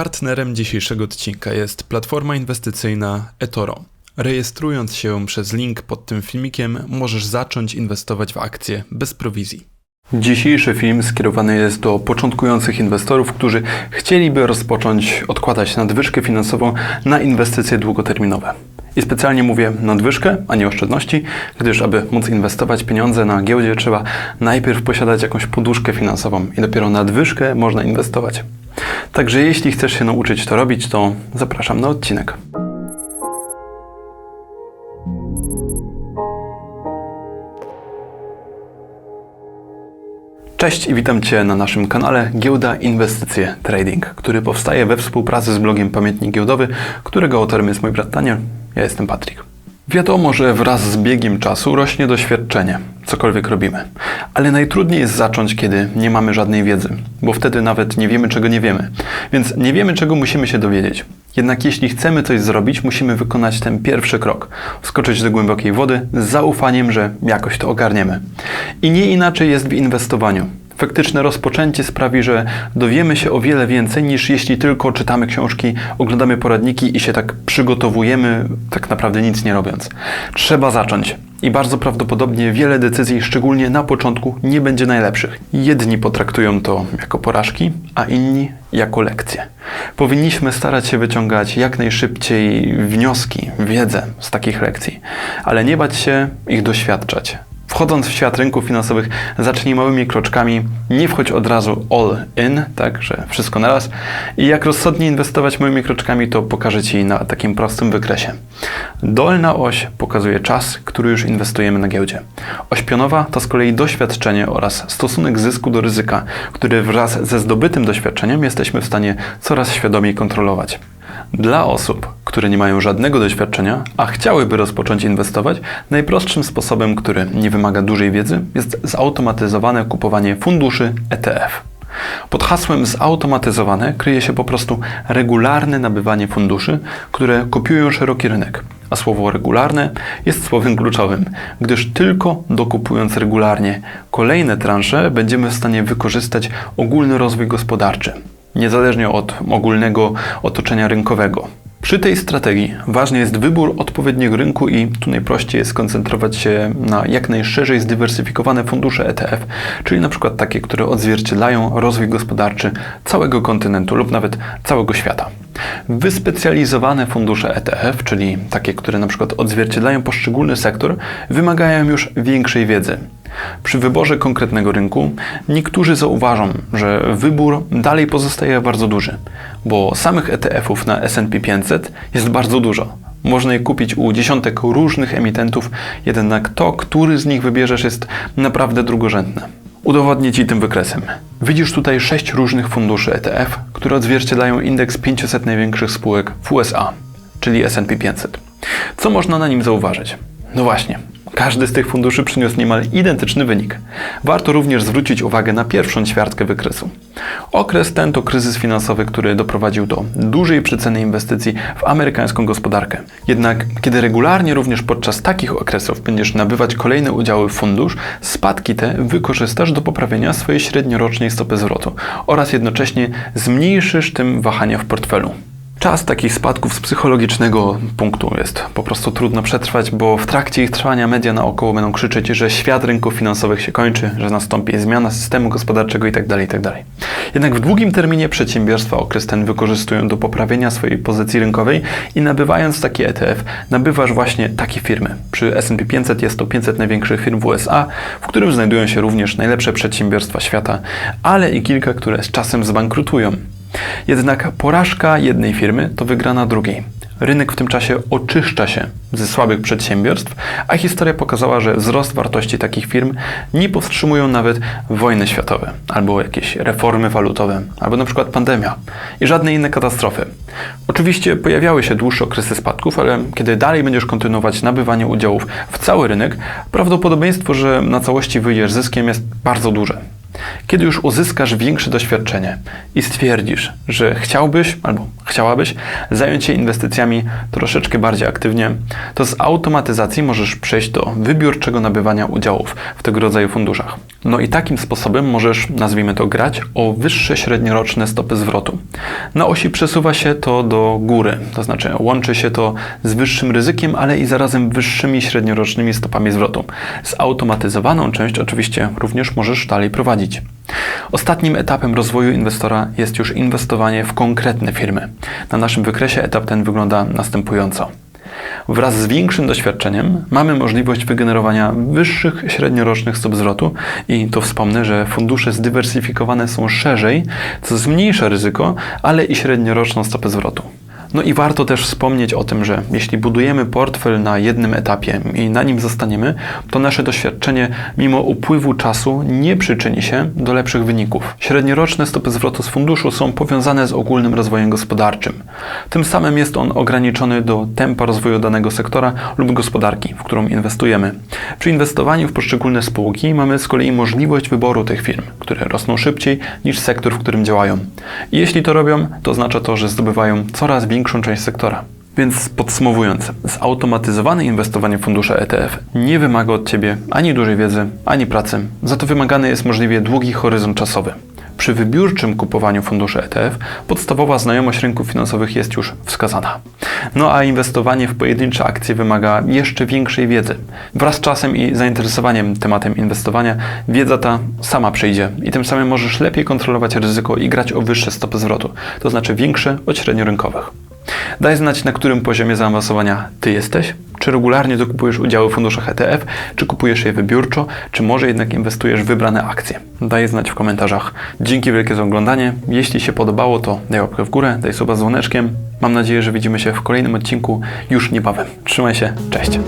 Partnerem dzisiejszego odcinka jest platforma inwestycyjna eToro. Rejestrując się przez link pod tym filmikiem, możesz zacząć inwestować w akcje bez prowizji. Dzisiejszy film skierowany jest do początkujących inwestorów, którzy chcieliby rozpocząć odkładać nadwyżkę finansową na inwestycje długoterminowe. I specjalnie mówię nadwyżkę, a nie oszczędności, gdyż aby móc inwestować pieniądze na giełdzie, trzeba najpierw posiadać jakąś poduszkę finansową i dopiero nadwyżkę można inwestować. Także jeśli chcesz się nauczyć to robić, to zapraszam na odcinek. Cześć i witam Cię na naszym kanale Giełda Inwestycje Trading, który powstaje we współpracy z blogiem Pamiętnik Giełdowy, którego autorem jest mój brat Daniel. Ja jestem Patryk. Wiadomo, że wraz z biegiem czasu rośnie doświadczenie, cokolwiek robimy. Ale najtrudniej jest zacząć, kiedy nie mamy żadnej wiedzy, bo wtedy nawet nie wiemy, czego nie wiemy. Więc nie wiemy, czego musimy się dowiedzieć. Jednak jeśli chcemy coś zrobić, musimy wykonać ten pierwszy krok. Wskoczyć do głębokiej wody z zaufaniem, że jakoś to ogarniemy. I nie inaczej jest w inwestowaniu. Faktyczne rozpoczęcie sprawi, że dowiemy się o wiele więcej niż jeśli tylko czytamy książki, oglądamy poradniki i się tak przygotowujemy, tak naprawdę nic nie robiąc. Trzeba zacząć. I bardzo prawdopodobnie wiele decyzji, szczególnie na początku, nie będzie najlepszych. Jedni potraktują to jako porażki, a inni jako lekcje. Powinniśmy starać się wyciągać jak najszybciej wnioski, wiedzę z takich lekcji, ale nie bać się ich doświadczać. Wchodząc w świat rynków finansowych, zacznij małymi kroczkami, nie wchodź od razu all in, tak, że wszystko naraz. I jak rozsądnie inwestować małymi kroczkami, to pokażę Ci na takim prostym wykresie. Dolna oś pokazuje czas, który już inwestujemy na giełdzie. Oś pionowa to z kolei doświadczenie oraz stosunek zysku do ryzyka, który wraz ze zdobytym doświadczeniem jesteśmy w stanie coraz świadomiej kontrolować. Dla osób, które nie mają żadnego doświadczenia, a chciałyby rozpocząć inwestować, najprostszym sposobem, który nie wymaga dużej wiedzy, jest zautomatyzowane kupowanie funduszy ETF. Pod hasłem zautomatyzowane kryje się po prostu regularne nabywanie funduszy, które kopiują szeroki rynek. A słowo regularne jest słowem kluczowym, gdyż tylko dokupując regularnie kolejne transze będziemy w stanie wykorzystać ogólny rozwój gospodarczy, niezależnie od ogólnego otoczenia rynkowego. Przy tej strategii ważny jest wybór odpowiedniego rynku i tu najprościej jest skoncentrować się na jak najszerzej zdywersyfikowane fundusze ETF, czyli na przykład takie, które odzwierciedlają rozwój gospodarczy całego kontynentu lub nawet całego świata. Wyspecjalizowane fundusze ETF, czyli takie, które na przykład odzwierciedlają poszczególny sektor, wymagają już większej wiedzy. Przy wyborze konkretnego rynku niektórzy zauważą, że wybór dalej pozostaje bardzo duży, bo samych ETF-ów na S&P 500 jest bardzo dużo. Można je kupić u dziesiątek różnych emitentów, jednak to, który z nich wybierzesz, jest naprawdę drugorzędne. Udowodnię Ci tym wykresem. Widzisz tutaj sześć różnych funduszy ETF, które odzwierciedlają indeks 500 największych spółek w USA, czyli S&P 500. Co można na nim zauważyć? No właśnie, każdy z tych funduszy przyniósł niemal identyczny wynik. Warto również zwrócić uwagę na pierwszą ćwiartkę wykresu. Okres ten to kryzys finansowy, który doprowadził do dużej przeceny inwestycji w amerykańską gospodarkę. Jednak kiedy regularnie również podczas takich okresów będziesz nabywać kolejne udziały w fundusz, spadki te wykorzystasz do poprawienia swojej średniorocznej stopy zwrotu oraz jednocześnie zmniejszysz tym wahania w portfelu. Czas takich spadków z psychologicznego punktu jest po prostu trudno przetrwać, bo w trakcie ich trwania media naokoło będą krzyczeć, że świat rynków finansowych się kończy, że nastąpi zmiana systemu gospodarczego itd. Tak itd. Tak Jednak w długim terminie przedsiębiorstwa okres ten wykorzystują do poprawienia swojej pozycji rynkowej i nabywając taki ETF, nabywasz właśnie takie firmy. Przy S&P 500 jest to 500 największych firm w USA, w którym znajdują się również najlepsze przedsiębiorstwa świata, ale i kilka, które z czasem zbankrutują. Jednak porażka jednej firmy to wygrana drugiej. Rynek w tym czasie oczyszcza się ze słabych przedsiębiorstw, a historia pokazała, że wzrost wartości takich firm nie powstrzymują nawet wojny światowe, albo jakieś reformy walutowe, albo na przykład pandemia i żadne inne katastrofy. Oczywiście pojawiały się dłuższe okresy spadków, ale kiedy dalej będziesz kontynuować nabywanie udziałów w cały rynek, prawdopodobieństwo, że na całości wyjdziesz zyskiem jest bardzo duże. Kiedy już uzyskasz większe doświadczenie i stwierdzisz, że chciałbyś albo chciałabyś zająć się inwestycjami troszeczkę bardziej aktywnie, to z automatyzacji możesz przejść do wybiórczego nabywania udziałów w tego rodzaju funduszach. No i takim sposobem możesz, nazwijmy to, grać o wyższe średnioroczne stopy zwrotu. Na osi przesuwa się to do góry, to znaczy łączy się to z wyższym ryzykiem, ale i zarazem wyższymi średniorocznymi stopami zwrotu. Zautomatyzowaną część oczywiście również możesz dalej prowadzić. Ostatnim etapem rozwoju inwestora jest już inwestowanie w konkretne firmy. Na naszym wykresie etap ten wygląda następująco. Wraz z większym doświadczeniem mamy możliwość wygenerowania wyższych średniorocznych stóp zwrotu i tu wspomnę, że fundusze zdywersyfikowane są szerzej, co zmniejsza ryzyko, ale i średnioroczną stopę zwrotu. No i warto też wspomnieć o tym, że jeśli budujemy portfel na jednym etapie i na nim zostaniemy, to nasze doświadczenie mimo upływu czasu nie przyczyni się do lepszych wyników. Średnioroczne stopy zwrotu z funduszu są powiązane z ogólnym rozwojem gospodarczym. Tym samym jest on ograniczony do tempa rozwoju danego sektora lub gospodarki, w którą inwestujemy. Przy inwestowaniu w poszczególne spółki mamy z kolei możliwość wyboru tych firm, które rosną szybciej niż sektor, w którym działają. I jeśli to robią, to oznacza to, że zdobywają coraz większą część sektora. Więc podsumowując, zautomatyzowane inwestowanie w fundusze ETF nie wymaga od Ciebie ani dużej wiedzy, ani pracy, za to wymagany jest możliwie długi horyzont czasowy. Przy wybiórczym kupowaniu funduszy ETF podstawowa znajomość rynków finansowych jest już wskazana. No a inwestowanie w pojedyncze akcje wymaga jeszcze większej wiedzy. Wraz z czasem i zainteresowaniem tematem inwestowania, wiedza ta sama przyjdzie i tym samym możesz lepiej kontrolować ryzyko i grać o wyższe stopy zwrotu, to znaczy większe od średniorynkowych. Daj znać, na którym poziomie zaawansowania Ty jesteś. Czy regularnie dokupujesz udziały w funduszach ETF, czy kupujesz je wybiórczo, czy może jednak inwestujesz w wybrane akcje. Daj znać w komentarzach. Dzięki wielkie za oglądanie. Jeśli się podobało, to daj łapkę w górę, daj suba z dzwoneczkiem. Mam nadzieję, że widzimy się w kolejnym odcinku już niebawem. Trzymaj się, cześć!